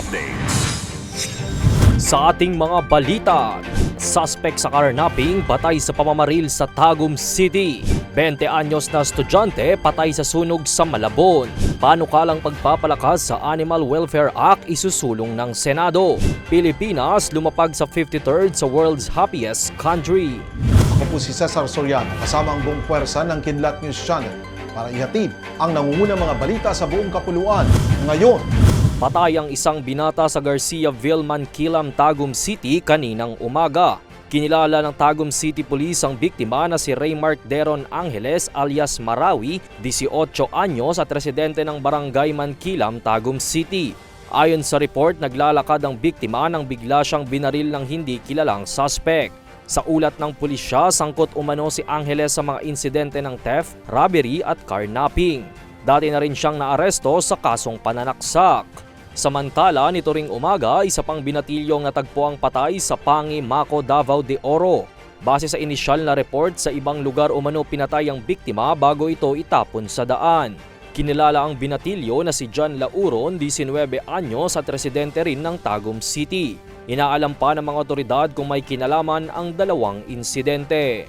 Updates. Sa ating mga balita, suspect sa carnapping patay sa pamamaril sa Tagum City. 20 anyos na estudyante patay sa sunog sa Malabon. Panukalang pagpapalakas sa Animal Welfare Act isusulong ng Senado. Pilipinas lumapag sa 53rd sa world's happiest country. Ako po si Cesar Soriano kasama ang buong puwersa ng Kidlat News Channel para ihatid ang nangungunang mga balita sa buong kapuluan. Ngayon, Patay ang isang binata sa Garciaville, Mankilam, Tagum City kaninang umaga. Kinilala ng Tagum City Police ang biktima na si Raymark Deron Angeles alias Marawi, 18 anyos at residente ng Barangay Mankilam, Tagum City. Ayon sa report, naglalakad ang biktima nang bigla siyang binaril ng hindi kilalang suspect. Sa ulat ng pulisya, sangkot umano si Angeles sa mga insidente ng theft, robbery at carnapping. Dati na rin siyang naaresto sa kasong pananaksak. Samantala, nito ring umaga, isa pang binatilyong natagpo ang patay sa Pangi, Mako, Davao de Oro. Base sa inisyal na report, sa ibang lugar umano pinatay ang biktima bago ito itapon sa daan. Kinilala ang binatilyo na si John Lauron, 19 anyos at residente rin ng Tagum City. Inaalam pa ng mga otoridad kung may kinalaman ang dalawang insidente.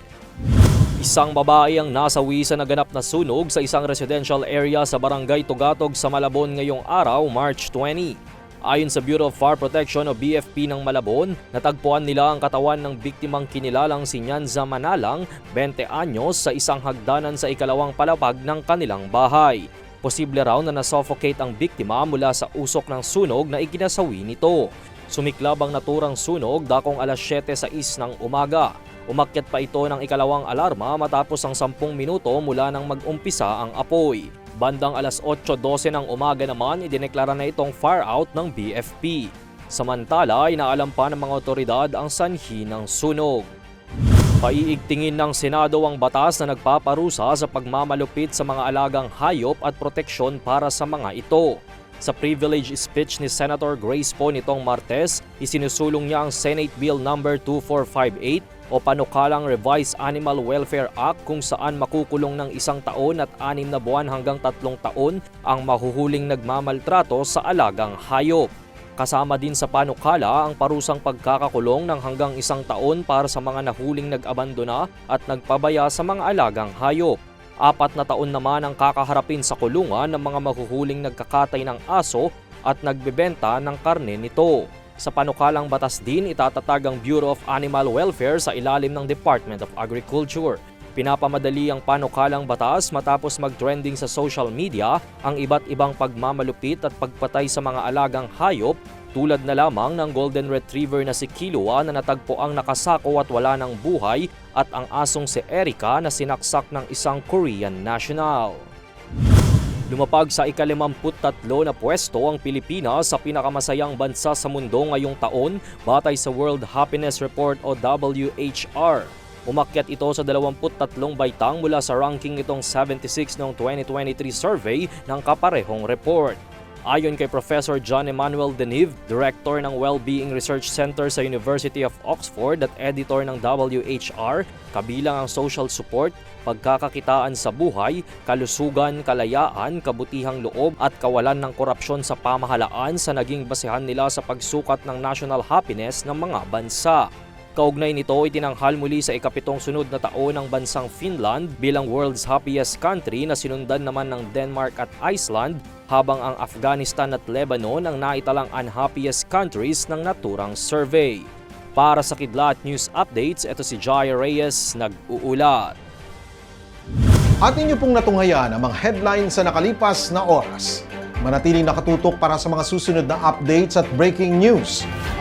Isang babae ang nasawi sa naganap na sunog sa isang residential area sa barangay Tugatog sa Malabon ngayong araw, March 20. Ayon sa Bureau of Fire Protection o BFP ng Malabon, natagpuan nila ang katawan ng biktimang kinilalang si Nyanza Manalang, 20 anyos, sa isang hagdanan sa ikalawang palapag ng kanilang bahay. Posible raw na nasuffocate ang biktima mula sa usok ng sunog na ikinasawi nito. Sumiklab ang naturang sunog dakong alas 7 sa is ng umaga. Umakyat pa ito ng ikalawang alarma matapos ang 10 minuto mula nang mag-umpisa ang apoy. Bandang alas 8.12 ng umaga naman, idineklara na itong fire out ng BFP. Samantala, inaalam pa ng mga otoridad ang sanhi ng sunog. Paiigtingin ng Senado ang batas na nagpaparusa sa pagmamalupit sa mga alagang hayop at proteksyon para sa mga ito. Sa privilege speech ni Senator Grace Poe nitong Martes, isinusulong niya ang Senate Bill No. 2458 o panukalang Revised Animal Welfare Act kung saan makukulong ng isang taon at anim na buwan hanggang tatlong taon ang mahuhuling nagmamaltrato sa alagang hayop. Kasama din sa panukala ang parusang pagkakakulong ng hanggang isang taon para sa mga nahuling nag-abandona at nagpabaya sa mga alagang hayop. Apat na taon naman ang kakaharapin sa kulungan ng mga mahuhuling nagkakatay ng aso at nagbebenta ng karne nito. Sa panukalang batas din, itatatag ang Bureau of Animal Welfare sa ilalim ng Department of Agriculture. Pinapamadali ang panukalang batas matapos mag-trending sa social media ang iba't ibang pagmamalupit at pagpatay sa mga alagang hayop tulad na lamang ng golden retriever na si Kilua na natagpo ang nakasako at wala ng buhay at ang asong si Erika na sinaksak ng isang Korean national. Lumapag sa ikalimamput-tatlo na pwesto ang Pilipinas sa pinakamasayang bansa sa mundo ngayong taon batay sa World Happiness Report o WHR. Umakyat ito sa 23 baitang mula sa ranking nitong 76 noong 2023 survey ng kaparehong report. Ayon kay Professor John Emmanuel Deniv, Director ng Wellbeing Research Center sa University of Oxford at editor ng WHR, kabilang ang social support, pagkakakitaan sa buhay, kalusugan, kalayaan, kabutihang loob at kawalan ng korupsyon sa pamahalaan sa naging basehan nila sa pagsukat ng national happiness ng mga bansa. Kaugnay nito, itinanghal muli sa ikapitong sunod na taon ng bansang Finland bilang world's happiest country na sinundan naman ng Denmark at Iceland habang ang Afghanistan at Lebanon ang naitalang unhappiest countries ng naturang survey. Para sa Kidlat News Updates, ito si Jaya Reyes, nag-uulat. at inyo pong natunghayan ang mga headlines sa nakalipas na oras. Manatiling nakatutok para sa mga susunod na updates at breaking news.